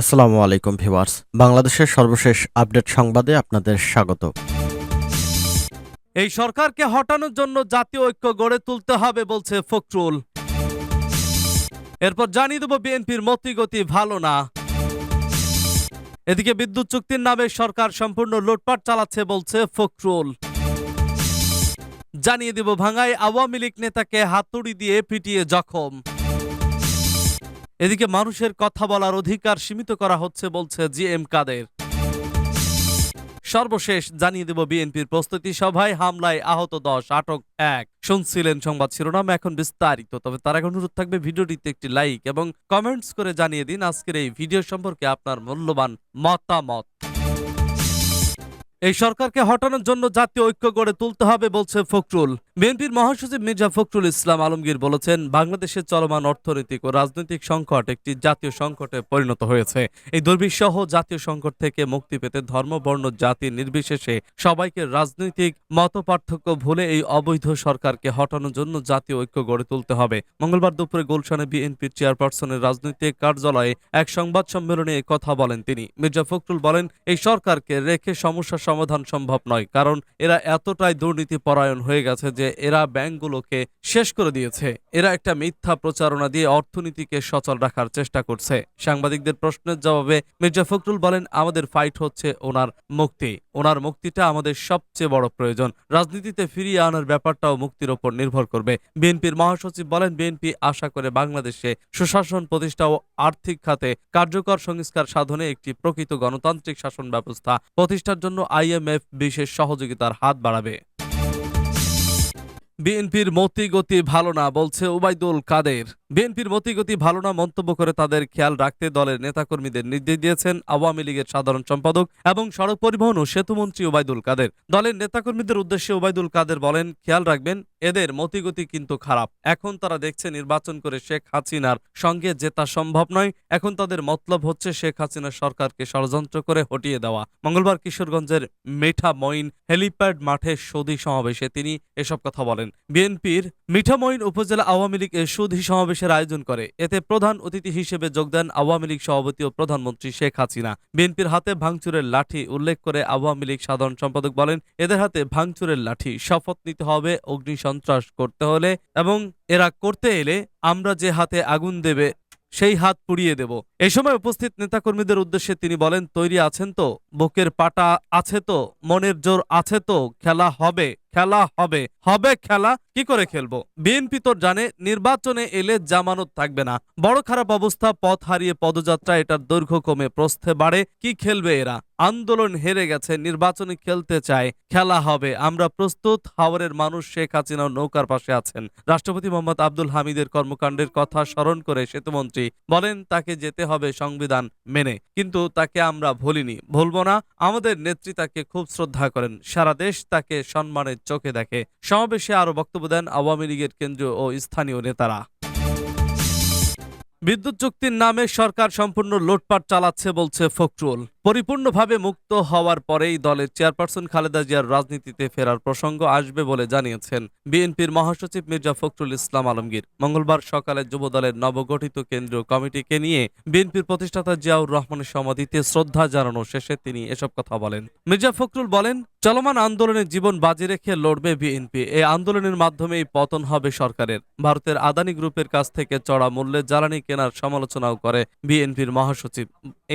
আসসালামু আলাইকুম ভিউয়ার্স। বাংলাদেশের সর্বশেষ আপডেট সংবাদে আপনাদের স্বাগত। এই সরকারকে হটানোর জন্য জাতীয় ঐক্য গড়ে তুলতে হবে বলছে ফখরুল। এরপর জানিয়ে দেব বিএনপির মতিগতি ভালো না। এদিকে বিদ্যুৎ চুক্তির নামে সরকার সম্পূর্ণ লুটপাট চালাচ্ছে বলছে ফখরুল। জানিয়ে দেব ভাঙায় আওয়ামী লীগ নেতাকে হাতুড়ি দিয়ে পিটিয়ে জখম। এদিকে মানুষের কথা বলার অধিকার সীমিত করা হচ্ছে বলছে জি এম কাদের। সর্বশেষ জানিয়ে দেব বিএনপির প্রস্তুতি সভায় হামলায় আহত দশ, আটক এক। শুনছিলেন সংবাদ শিরোনাম, এখন বিস্তারিত। তবে তার এখন অনুরোধ থাকবে ভিডিওটিতে একটি লাইক এবং কমেন্টস করে জানিয়ে দিন আজকের এই ভিডিও সম্পর্কে আপনার মূল্যবান মতামত। এই সরকারকে হটানোর জন্য জাতীয় ঐক্য গড়ে তুলতে হবে বলছে ফখরুল। বিএনপির মহাসচিব মির্জা ফখরুল ইসলাম আলমগীর বলেছেন, বাংলাদেশের চলমান অর্থনৈতিক ও রাজনৈতিক সংকট একটি জাতীয় সংকটে পরিণত হয়েছে। এই দুর্বিষহ জাতীয় সংকট থেকে মুক্তি পেতে ধর্ম, বর্ণ, জাতি নির্বিশেষে সবাইকে রাজনৈতিক মতপার্থক্য ভুলে এই অবৈধ সরকারকে হটানোর জন্য জাতীয় ঐক্য গড়ে তুলতে হবে। মঙ্গলবার দুপুরে গুলশানে বিএনপির চেয়ারপারসনের রাজনৈতিক কার্যালয়ে এক সংবাদ সম্মেলনে কথা বলেন তিনি। মির্জা ফখরুল বলেন, এই সরকারকে রেখে সমস্যা সমাধান সম্ভব নয়, কারণ এরা এতটাই দুর্নীতি পরায়ণ হয়ে গেছে যে এরা ব্যাংকগুলোকে শেষ করে দিয়েছে। এরা একটা মিথ্যা প্রচারণা দিয়ে অর্থনীতিকে সচল রাখার চেষ্টা করছে। সাংবাদিকদের প্রশ্নের জবাবে মির্জা ফখরুল বলেন, আমাদের ফাইট হচ্ছে ওনার মুক্তি। ওনার মুক্তিটা আমাদের সবচেয়ে বড় প্রয়োজন। রাজনীতিতে ফিরিয়ে আনার ব্যাপারটাও মুক্তির ওপর নির্ভর করবে। বিএনপির মহাসচিব বলেন, বিএনপি আশা করে বাংলাদেশে সুশাসন প্রতিষ্ঠা ও আর্থিক খাতে কার্যকর সংস্কার সাধনে একটি প্রকৃত গণতান্ত্রিক শাসন ব্যবস্থা প্রতিষ্ঠার জন্য আইএমএফ বিশেষ সহযোগিতার হাত বাড়াবে। বিএনপির মতিগতি ভালো না, বলছে ওবায়দুল কাদের। বিএনপির মতিগতি ভালো না মন্তব্য করে তাদের খেয়াল রাখতে দলের নেতাকর্মীদের নির্দেশ দিয়েছেন আওয়ামী লীগের সাধারণ সম্পাদক এবং সড়ক পরিবহন ও সেতুমন্ত্রী ওবায়দুল কাদের। দলের নেতাকর্মীদের উদ্দেশ্যে ওবায়দুল কাদের বলেন, খেয়াল রাখবেন, এদের মতিগতি কিন্তু খারাপ। এখন তারা দেখছে নির্বাচন করে শেখ হাসিনার সঙ্গে জেতা সম্ভব নয়। এখন তাদের মতলব হচ্ছে শেখ হাসিনা সরকারকে ষড়যন্ত্র করে হটিয়ে দেওয়া। মঙ্গলবার কিশোরগঞ্জের মেঠা মেঠামইন হেলিপ্যাড মাঠে সৌদি সমাবেশে তিনি এসব কথা বলেন। বিএনপির মিঠামইন উপজেলা আওয়ামী লীগ সুধী সমাবেশের আয়োজন করে। এতে প্রধান অতিথি হিসেবে যোগ দেন আওয়ামী লীগ সভাপতি ও প্রধানমন্ত্রী শেখ হাসিনা। বিএনপির হাতে ভাঙচুরের লাঠি উল্লেখ করে আওয়ামী লীগ সাধারণ সম্পাদক বলেন, এদের হাতে ভাঙচুরের লাঠি, শপথ নিতে হবে, অগ্নি সন্ত্রাস করতে হলে এবং এরা করতে এলে আমরা যে হাতে আগুন দেবে, সেই হাত পুড়িয়ে দেব। এ সময় উপস্থিত নেতাকর্মীদের উদ্দেশ্যে তিনি বলেন, তৈরি আছেন তো, বুকের পাটা আছে তো, মনের জোর আছে তো, খেলা হবে। খেলা হবে। হবে খেলা, কি করে খেলব? বিএনপি তো জানে, নির্বাচনে এলে জামানত থাকবে না। বড় খারাপ অবস্থা, পথ হারিয়ে পদযাত্রা, এটার দৈর্ঘ্য কমে, প্রস্থে বাড়ে। কি খেলবে এরা? আন্দোলন হেরে গেছে, নির্বাচনে খেলতে চায়। খেলা হবে, আমরা প্রস্তুত। হাওরের মানুষ শেখ হাসিনা নৌকার পাশে আছেন। রাষ্ট্রপতি মোহাম্মদ আব্দুল হামিদের কর্মকাণ্ডের কথা স্মরণ করে সেতুমন্ত্রী বলেন, তাকে যেতে হবে সংবিধান মেনে। কিন্তু তাকে আমরা ভুলিনি, ভুলবো না। আমাদের নেত্রী তাকে খুব শ্রদ্ধা করেন। সারা দেশ তাকে সম্মানের চোখে দেখে। সমাবেশে আরও বক্তব্য দেন আওয়ামী লীগের কেন্দ্রীয় ও স্থানীয় নেতারা। বিদ্যুৎ চুক্তির নামে সরকার সম্পূর্ণ লুটপাট চালাচ্ছে বলছে ফখরুল। পরিপূর্ণভাবে মুক্ত হওয়ার পরেই দলের চেয়ারপারসন খালেদা জিয়ার রাজনীতিতে ফেরার প্রসঙ্গ আসবে বলে জানিয়েছেন বিএনপির মহাসচিব মির্জা ফখরুল ইসলাম আলমগীর। মঙ্গলবার সকালে যুব দলের নবগঠিত কেন্দ্রীয় কমিটিকে নিয়ে বিএনপির প্রতিষ্ঠাতা জিয়াউর রহমানের সমাধিতে শ্রদ্ধা জানানো শেষে তিনি এসব কথা বলেন। মির্জা ফখরুল বলেন, চলমান আন্দোলনে জীবন বাজি রেখে লড়বে বিএনপি। এই আন্দোলনের মাধ্যমেই পতন হবে সরকারের। ভারতের আদানি গ্রুপের কাছ থেকে চড়া মূল্যে জ্বালানি কেনার সমালোচনাও করে বিএনপির মহাসচিব।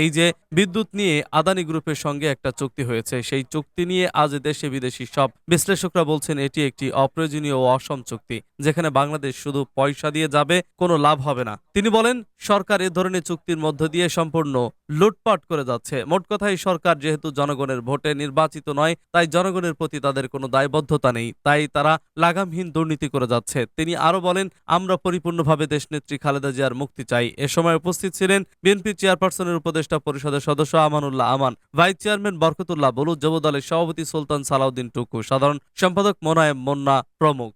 এই যে বিদ্যুৎ নিয়ে আদানি গ্রুপের সঙ্গে একটা চুক্তি হয়েছে, সেই চুক্তি নিয়ে আজ দেশে বিদেশি সব বিশ্লেষকরা বলছেন এটি একটি অপ্রয়োজনীয় ও অসম চুক্তি, যেখানে বাংলাদেশ শুধু পয়সা দিয়ে যাবে, কোনো লাভ হবে না। তিনি বলেন, সরকার এ ধরনের চুক্তির মধ্য দিয়ে সম্পূর্ণ লুটপাট করে যাচ্ছে। মোট কথাই সরকার যেহেতু জনগণের ভোটে নির্বাচিত নয়, তাই জনগণের প্রতি তাদের কোনো দায়বদ্ধতা নেই। তাই তারা লাগামহীন দুর্নীতি করে যাচ্ছে। তিনি আরও বলেন, আমরা পরিপূর্ণভাবে দেশনেত্রী খালেদা জিয়ার মুক্তি চাই। এ সময় উপস্থিত ছিলেন বিএনপি চেয়ারপারসনের উপদেষ্টা পরিষদের সদস্য আমানুল্লাহ আমান, ভাইস চেয়ারম্যান বরকতুল্লাহ বলু যুব দলের সভাপতি সুলতান সালাউদ্দিন টুকু, সাধারণ সম্পাদক মোনায়েম মোন্না প্রমুখ।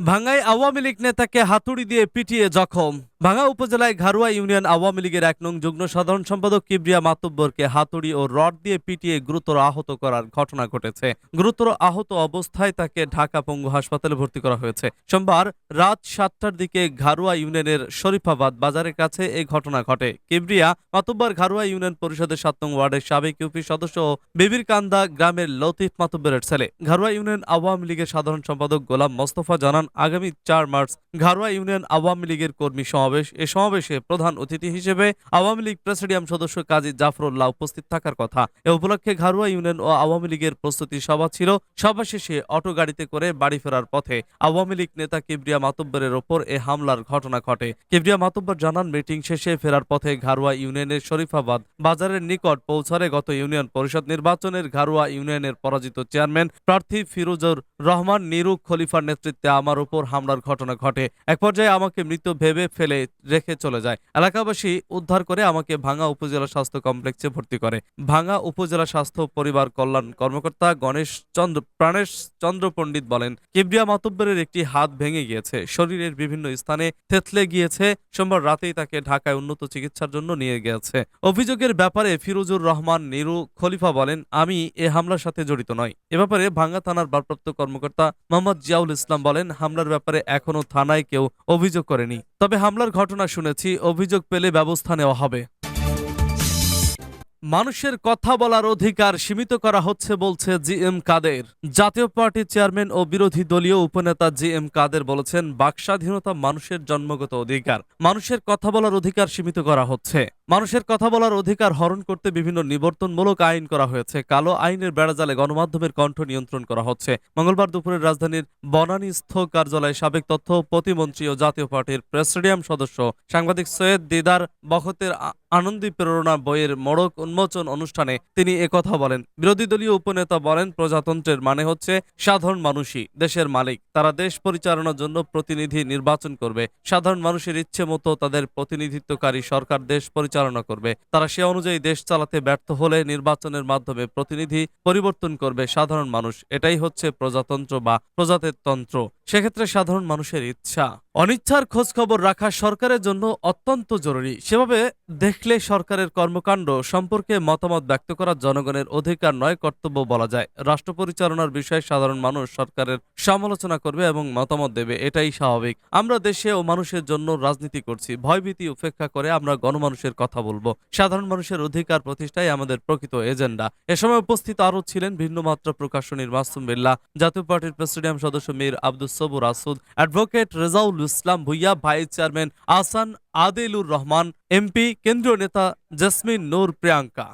ভাঙ্গায় আওয়ামী লীগ নেতাকে হাতুড়ি দিয়ে পিটিয়ে জখম। ভাঙ্গা উপজেলায় ঘারুয়া ইউনিয়ন আওয়ামী লীগের এক নং যুগ্ম সাধারণ সম্পাদক কিবরিয়া মাতব্বরকে হাতুড়ি ও রড দিয়ে পিটিয়ে গুরুতর আহত করার ঘটনা ঘটেছে। গুরুতর আহত অবস্থায় তাকে ঢাকা পঙ্গু হাসপাতালে ভর্তি করা হয়েছে। সোমবার রাত সাতটার দিকে ঘারুয়া ইউনিয়নের শরীফাবাদ বাজারের কাছে এই ঘটনা ঘটে। কিবরিয়া মাতব্বর ঘারুয়া ইউনিয়ন পরিষদের সাত নং ওয়ার্ডের সাবেক ইউপি সদস্য ও বিবির কান্দা গ্রামের লতিফ মাতব্বরের ছেলে। ঘারুয়া ইউনিয়ন আওয়ামী লীগের সাধারণ সম্পাদক গোলাম মোস্তফা জানান আগামী চার মার্চ ঘারুয়া ইউনিয়ন আওয়ামী লীগের কর্মী সমাবেশ। এ সমাবেশে প্রধান অতিথি হিসেবে আওয়ামী লীগ প্রেসিডিয়াম সদস্য কাজী জাফরুল্লাহ উপস্থিত থাকার কথা। এ উপলক্ষে ঘারুয়া ইউনিয়ন ও আওয়ামী লীগের প্রস্তুতি সভা ছিল। সভা শেষে অটো গাড়িতে করে বাড়ি ফেরার পথে আওয়ামী লীগ নেতা কিবরিয়া মাতব্বরের ওপর এ হামলার ঘটনা ঘটে। কিবরিয়া মাতব্বর জানান, মিটিং শেষে ফেরার পথে ঘারুয়া ইউনিয়নের শরীফাবাদ বাজারের নিকট পৌঁছারে গত ইউনিয়ন পরিষদ নির্বাচনের ঘারুয়া ইউনিয়নের পরাজিত চেয়ারম্যান প্রার্থী ফিরোজর রহমান নিরু খলিফার নেতৃত্বে আমার উপর হামলার ঘটনা ঘটে। এক পর্যায়ে আমাকে মৃত ভেবে ফেলে রেখে চলে যায়। এলাকাবাসী উদ্ধার করে আমাকে ভাঙ্গা উপজেলা স্বাস্থ্য কমপ্লেক্সে ভর্তি করে। ভাঙ্গা উপজেলা স্বাস্থ্য পরিবার কল্যাণ কর্মকর্তা গণেশ চন্দ্র, প্রাণেশ চন্দ্র পণ্ডিত বলেন, কিবরিয়া মাতব্বরের একটি হাত ভেঙে গিয়েছে। শরীরের বিভিন্ন স্থানে থেতলে গিয়েছে। সোমবার রাতেই তাকে ঢাকায় উন্নত চিকিৎসার জন্য নিয়ে গেছে। অভিযোগের ব্যাপারে ফিরোজুর রহমান নিরু খলিফা বলেন, আমি এ হামলার সাথে জড়িত নয়। এ ব্যাপারে ভাঙ্গা থানার ভারপ্রাপ্ত কর্মকর্তা মোহাম্মদ জিয়াউল ইসলাম বলেন হামলার ব্যাপারে এখনও থানায় কেউ অভিযোগ করেনি। তবে হামলার ঘটনা শুনেছি, অভিযোগ পেলে ব্যবস্থা নেওয়া হবে। মানুষের কথা বলার অধিকার সীমিত করা হচ্ছে বলছে জি এম কাদের। জাতীয় পার্টির চেয়ারম্যান ও বিরোধী দলীয় উপনেতা জি এম কাদের বলেছেন বাকস্বাধীনতা মানুষের জন্মগত অধিকার। মানুষের কথা বলার অধিকার সীমিত করা হচ্ছে। মানুষের কথা বলার অধিকার হরণ করতে বিভিন্ন নিবর্তনমূলক আইন করা হয়েছে। কালো আইনের বেড়াজালে গণমাধ্যমের কণ্ঠ নিয়ন্ত্রণ করা হচ্ছে। মঙ্গলবার দুপুরে রাজধানীর বনানীস্থ কার্যালয়ে সাবেক তথ্য প্রতিমন্ত্রী ও জাতীয় পার্টির প্রেসিডিয়াম সদস্য সাংবাদিক সৈয়দ দিদার বখতের আনন্দী প্রেরণা বইয়ের মোড়ক উন্মোচন অনুষ্ঠানে তিনি একথা বলেন। বিরোধী দলীয় উপনেতা বলেন, প্রজাতন্ত্রের মানে হচ্ছে সাধারণ মানুষই, দেশের মালিক। তারা দেশ পরিচালনার জন্য প্রতিনিধি নির্বাচন করবে। সাধারণ মানুষের ইচ্ছে মতো তাদের প্রতিনিধিত্বকারী সরকার দেশ পরিচালনা করবে। তারা সে অনুযায়ী দেশ চালাতে ব্যর্থ হলে নির্বাচনের মাধ্যমে প্রতিনিধি পরিবর্তন করবে সাধারণ মানুষ। এটাই হচ্ছে প্রজাতন্ত্র বা প্রজাতের তন্ত্র সেক্ষেত্রে সাধারণ মানুষের ইচ্ছা। অনিচ্ছার খোঁজ খবর রাখা সরকারের জন্য অত্যন্ত জরুরি। সেভাবে দেখলে সরকারের কর্মকাণ্ড সম্পর্কে মতামত ব্যক্ত করা জনগণের অধিকার নয় কর্তব্য বলা যায়। রাষ্ট্র পরিচালনার বিষয়ে সাধারণ মানুষ সরকারের সমালোচনা করবে এবং মতামত দেবে, এটাই স্বাভাবিক। আমরা দেশে ও মানুষের জন্য রাজনীতি করছি। ভয়ভীতি উপেক্ষা করে আমরা গণমানুষের কথা বলব। সাধারণ মানুষের অধিকার প্রতিষ্ঠাই আমাদের প্রকৃত এজেন্ডা। এ সময় উপস্থিত আরও ছিলেন ভিন্ন মাত্রা প্রকাশনীর মাসুম বিল্লাহ জাতীয় পার্টির প্রেসিডিয়াম সদস্য Mir Abdus Sabur Asud advocate Rezaul Islam Bhuiyan vice chairman Ahsan Adilur Rahman MP কেন্দ্রীয় নেতা জেসমিন নূর প্রিয়াঙ্কা।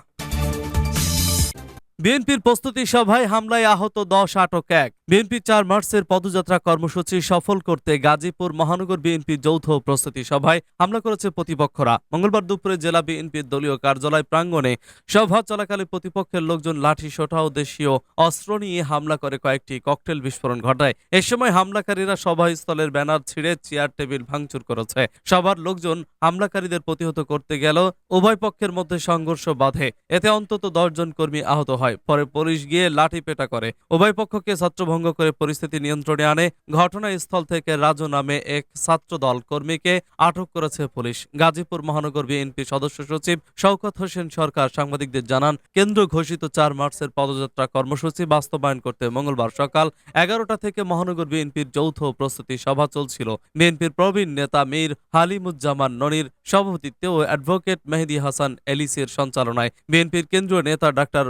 বিএনপির প্রস্তুতি সভায় হামলায় আহত দশ, আটক এক। বিএনপি চার মার্চের পদযাত্রা কর্মসূচি সফল করতে গাজীপুর মহানগর বিএনপি যৌথ প্রস্তুতি সভায় হামলা করেছে প্রতিপক্ষরা। মঙ্গলবার দুপুরে জেলা বিএনপির দলীয় কার্যালয় প্রাঙ্গণে সভা চলাকালে প্রতিপক্ষের লোকজন লাঠি সোটা ও দেশীয় অস্ত্র নিয়ে হামলা করে কয়েকটি ককটেল বিস্ফোরণ ঘটায়। এ সময় হামলাকারীরা সভাস্থলের ব্যানার ছিঁড়ে চেয়ার, টেবিল ভাঙচুর করেছে। সবার লোকজন হামলাকারীদের প্রতিহত করতে গেল উভয় পক্ষের মধ্যে সংঘর্ষ বাধে। এতে অন্তত দশজন কর্মী আহত হয়। পরে পুলিশ গিয়ে লাঠি পেটা করে। উভয় পক্ষকে ছত্রভঙ্গ করে পরিস্থিতি নিয়ন্ত্রণে আনে। ঘটনাস্থল থেকে রাজু নামে এক ছাত্রদল কর্মীকে আটক করেছে পুলিশ। গাজীপুর মহানগর বিএনপি সদস্য সচিব শওকত হোসেন সরকার সাংবাদিকদের জানান, কেন্দ্র ঘোষিত চার মার্চের পদযাত্রা কর্মসূচি বাস্তবায়ন করতে মঙ্গলবার সকাল এগারোটা থেকে মহানগর বিএনপির যৌথ প্রস্তুতি সভা চলছিল। বিএনপির প্রবীণ নেতা মীর হালিমুজ্জামান ননির সভাপতিত্বে ও অ্যাডভোকেট মেহেদি হাসান এলিসের সঞ্চালনায়। বিএনপির কেন্দ্রীয় নেতা ডাক্তার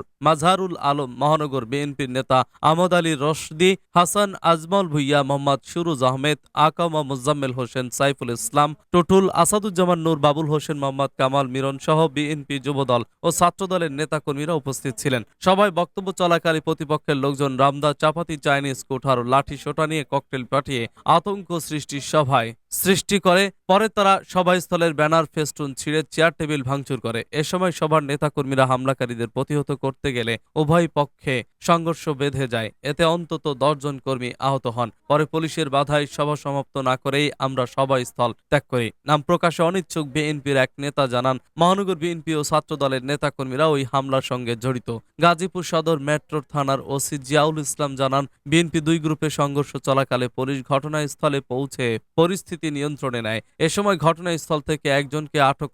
মাজহারুল আলম মহানগর বিএনপির নেতা আমদ আলী রশদি, হাসান আজমল ভুইয়া মোহাম্মদ সুরুজ আহমেদ, আকামা মুজাম্মেল হোসেন, সাইফুল ইসলাম, টুটুল আসাদুজ্জামান নূর, বাবুল হোসেন মোহাম্মদ, কামাল মিরন সহ বিএনপি যুবদল ও ছাত্রদলের নেতাকর্মীরা উপস্থিত ছিলেন। সবাই বক্তব্য চলাকালে প্রতিপক্ষের লোকজন রামদা, চাপাতি, চাইনিজ, কোঠার লাঠি সোটা নিয়ে ককটেল পাঠিয়ে আতঙ্ক সৃষ্টির সভায় সৃষ্টি করে, পরে তারা সভাস্থলের ব্যানার, ফেস্টুন, ছিঁড়ে, চেয়ার, টেবিল ভাঙচুর করে। এ সময় সভার নেতাকর্মীরা হামলাকারীদের প্রতিহত করতে গেলে উভয় পক্ষে সংঘর্ষ বেঁধে যায়। এতে অন্তত দশজন কর্মী আহত হন। পরে পুলিশের বাধায় সভা সমাপ্ত না করেই আমরা সভাস্থল ত্যাগ করি। নাম প্রকাশে অনিচ্ছুক বিএনপির এক নেতা জানান, মহানগর বিএনপি ও ছাত্র দলের নেতাকর্মীরা ওই হামলার সঙ্গে জড়িত। গাজীপুর সদর মেট্রো থানার ওসি জিয়াউল ইসলাম জানান, বিএনপি দুই গ্রুপে সংঘর্ষ চলাকালে পুলিশ ঘটনাস্থলে পৌঁছে পরিস্থিতি নিয়ন্ত্রণে নেয়। এ সময় ঘটনাস্থল থেকে একজনকে আটক